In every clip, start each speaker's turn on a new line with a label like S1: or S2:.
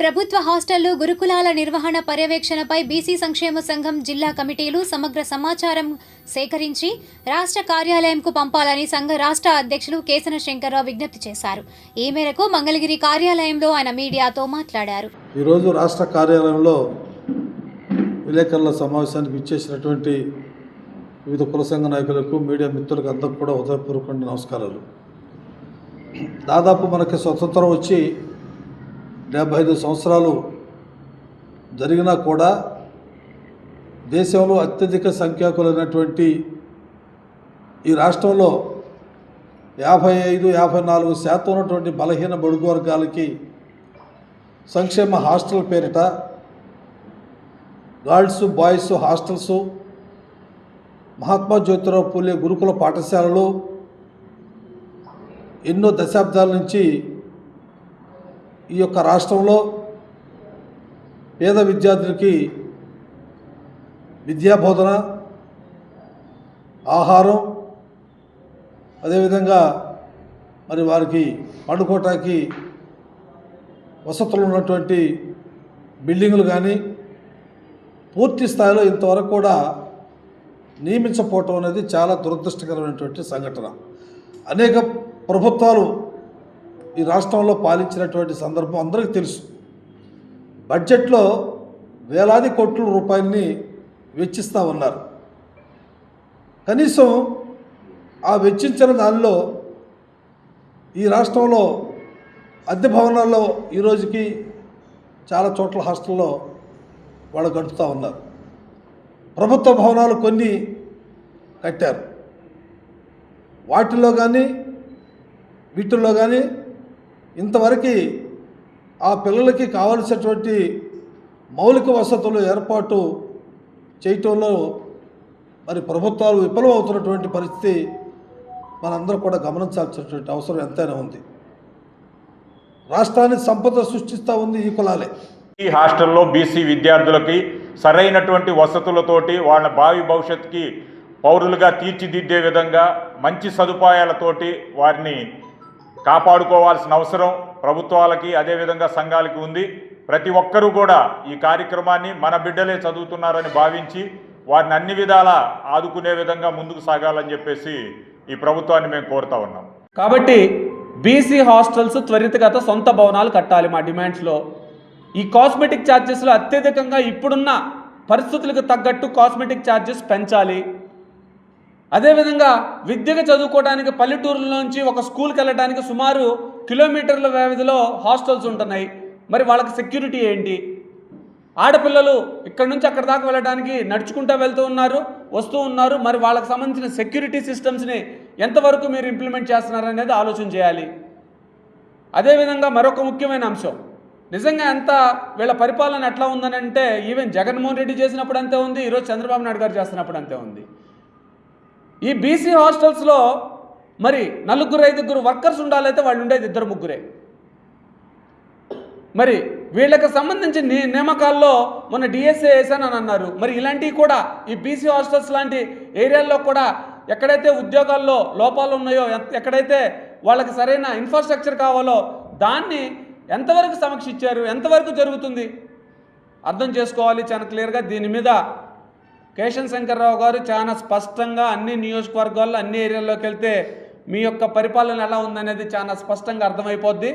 S1: ప్రభుత్వ హాస్టళ్ళు గురుకులాల నిర్వహణ పర్యవేక్షణపై బీసీ సంక్షేమ సంఘం జిల్లా కమిటీలు సమగ్ర సమాచారం సేకరించి రాష్ట్ర కార్యాలయంకు పంపాలని సంఘ రాష్ట్ర అధ్యక్షులు కేసన శంకర్రావు విజ్ఞప్తి చేశారు. ఈ మేరకు మంగళగిరి కార్యాలయంలో ఆయన మీడియాతో మాట్లాడారు.
S2: ఈరోజు రాష్ట్ర కార్యాలయంలో విలేకరుల సమావేశానికి ఇచ్చేసినటువంటి వివిధ కుల సంఘ నాయకులకు మీడియా మిత్రులకు అందరికి కూడా ఉదయపూర్వకంగా నమస్కారాలు. దాదాపు మనకి స్వతంత్రం వచ్చి డెబ్బై ఐదు సంవత్సరాలు జరిగినా కూడా దేశంలో అత్యధిక సంఖ్యాకులైనటువంటి ఈ రాష్ట్రంలో యాభై ఐదు యాభై నాలుగు శాతం ఉన్నటువంటి బలహీన బడుగు వర్గాలకి సంక్షేమ హాస్టల్ పేరిట girls boys hostels Mahatma Jyotirao Phule గురుకుల పాఠశాలలు ఎన్నో దశాబ్దాల నుంచి ఈ యొక్క రాష్ట్రంలో పేద విద్యార్థులకి విద్యాబోధన ఆహారం అదేవిధంగా మరి వారికి పండుకోవటానికి వసతులు ఉన్నటువంటి బిల్డింగులు కానీ పూర్తి స్థాయిలో ఇంతవరకు కూడా నియమించకపోవటం అనేది చాలా దురదృష్టకరమైనటువంటి సంఘటన. అనేక ప్రభుత్వాలు ఈ రాష్ట్రంలో పాలించినటువంటి సందర్భం అందరికీ తెలుసు. బడ్జెట్లో వేలాది కోట్ల రూపాయలని వెచ్చిస్తూ ఉన్నారు. కనీసం ఆ వెచ్చించిన దానిలో ఈ రాష్ట్రంలో అద్దె భవనాల్లో ఈ రోజుకి చాలా చోట్ల హాస్టల్లో వాళ్ళు గడుపుతూ ఉన్నారు. ప్రభుత్వ భవనాలు కొన్ని కట్టారు. వాటిల్లో కానీ వీటిల్లో కానీ ఇంతవరకు ఆ పిల్లలకి కావలసినటువంటి మౌలిక వసతులు ఏర్పాటు చేయటంలో మరి ప్రభుత్వాలు విఫలమవుతున్నటువంటి పరిస్థితి మనందరూ కూడా గమనించాల్సినటువంటి అవసరం ఎంతైనా ఉంది. రాష్ట్రాన్ని సంపద సృష్టిస్తూ ఉంది ఈ కులాలే.
S3: ఈ హాస్టల్లో బీసీ విద్యార్థులకి సరైనటువంటి వసతులతోటి వాళ్ళ భావి భవిష్యత్తుకి పౌరులుగా తీర్చిదిద్దే విధంగా మంచి సదుపాయాలతోటి వారిని కాపాడుకోవాల్సిన అవసరం ప్రభుత్వాలకి అదేవిధంగా సంఘాలకి ఉంది. ప్రతి ఒక్కరూ కూడా ఈ కార్యక్రమాన్ని మన బిడ్డలే చదువుతున్నారని భావించి వారిని అన్ని విధాలా ఆదుకునే విధంగా ముందుకు సాగాలని చెప్పేసి ఈ ప్రభుత్వాన్ని మేము కోరుతా ఉన్నాం.
S4: కాబట్టి బీసీ హాస్టల్స్ త్వరితగత సొంత భవనాలు కట్టాలి మా డిమాండ్స్లో. ఈ కాస్మెటిక్ ఛార్జెస్లో అత్యధికంగా ఇప్పుడున్న పరిస్థితులకు తగ్గట్టు కాస్మెటిక్ ఛార్జెస్ పెంచాలి. అదేవిధంగా విద్యగా చదువుకోవడానికి పల్లెటూరులోంచి ఒక స్కూల్కి వెళ్ళడానికి సుమారు కిలోమీటర్ల వ్యవధిలో హాస్టల్స్ ఉంటున్నాయి. మరి వాళ్ళకి సెక్యూరిటీ ఏంటి? ఆడపిల్లలు ఇక్కడి నుంచి అక్కడ దాకా వెళ్ళడానికి నడుచుకుంటూ వెళ్తూ ఉన్నారు వస్తూ ఉన్నారు. మరి వాళ్ళకి సంబంధించిన సెక్యూరిటీ సిస్టమ్స్ని ఎంతవరకు మీరు ఇంప్లిమెంట్ చేస్తున్నారు అనేది ఆలోచన చేయాలి. అదేవిధంగా మరొక ముఖ్యమైన అంశం. నిజంగా ఎంత వీళ్ళ పరిపాలన ఎట్లా ఉందనంటే ఈవెన్ జగన్మోహన్ రెడ్డి చేసినప్పుడు అంతే ఉంది ఈరోజు చంద్రబాబు నాయుడు గారు చేస్తున్నప్పుడు అంతే ఉంది. ఈ బీసీ హాస్టల్స్లో మరి నలుగురు ఐదుగురు వర్కర్స్ ఉండాలైతే వాళ్ళు ఉండేది ఇద్దరు ముగ్గురే. మరి వీళ్ళకి సంబంధించి నియామకాల్లో మొన్న డిఎస్ఏ వేసానని అన్నారు. మరి ఇలాంటివి కూడా ఈ బీసీ హాస్టల్స్ లాంటి ఏరియాల్లో కూడా ఎక్కడైతే ఉద్యోగాల్లో లోపాలు ఉన్నాయో ఎక్కడైతే వాళ్ళకి సరైన ఇన్ఫ్రాస్ట్రక్చర్ కావాలో దాన్ని ఎంతవరకు సమీక్షించారు ఎంతవరకు జరుగుతుంది? అర్థం చేసుకోవాలి చాలా క్లియర్గా. దీని మీద కేశన్ శంకర్రావు గారు చాలా స్పష్టంగా అన్ని నియోజకవర్గాల్లో అన్ని ఏరియాల్లోకి వెళ్తే మీ యొక్క పరిపాలన ఎలా ఉందనేది చాలా స్పష్టంగా అర్థమైపోద్ది.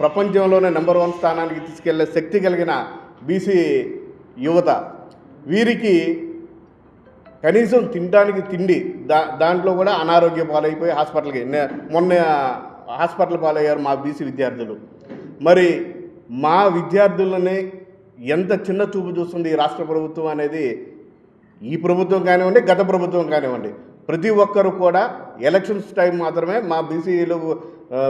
S5: ప్రపంచంలోనే నెంబర్ వన్ స్థానానికి తీసుకెళ్ళే శక్తి కలిగిన బీసీ యువత వీరికి కనీసం తినడానికి తిండి దా దాంట్లో కూడా అనారోగ్య పాలైపోయి హాస్పిటల్కి మొన్న హాస్పిటల్ పాలయ్యారు మా బీసీ విద్యార్థులు. మరి మా విద్యార్థులని ఎంత చిన్న చూపు చూస్తుంది ఈ రాష్ట్ర ప్రభుత్వం అనేది ఈ ప్రభుత్వం కానివ్వండి గత ప్రభుత్వం కానివ్వండి ప్రతి ఒక్కరు కూడా ఎలక్షన్స్ టైం మాత్రమే మా బీసీలు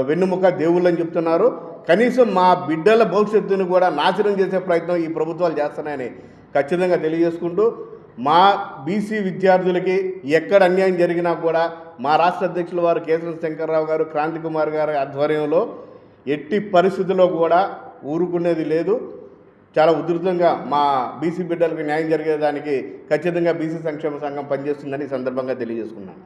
S5: వెన్నుముక దేవుళ్ళని చెప్తున్నారు. కనీసం మా బిడ్డల భవిష్యత్తును కూడా నాశనం చేసే ప్రయత్నం ఈ ప్రభుత్వాలు చేస్తున్నాయని ఖచ్చితంగా తెలియజేసుకుంటూ మా బీసీ విద్యార్థులకి ఎక్కడ అన్యాయం జరిగినా కూడా మా రాష్ట్ర అధ్యక్షుల వారు కేశవ శంకర్రావు గారు క్రాంతి కుమార్ గారి ఆధ్వర్యంలో ఎట్టి పరిస్థితుల్లో కూడా ఊరుకునేది లేదు. చాలా ఉధృతంగా మా బీసీ బిడ్డలకు న్యాయం జరిగేదానికి ఖచ్చితంగా బీసీ సంక్షేమ సంఘం పనిచేస్తుందని ఈ సందర్భంగా తెలియజేసుకున్నాను.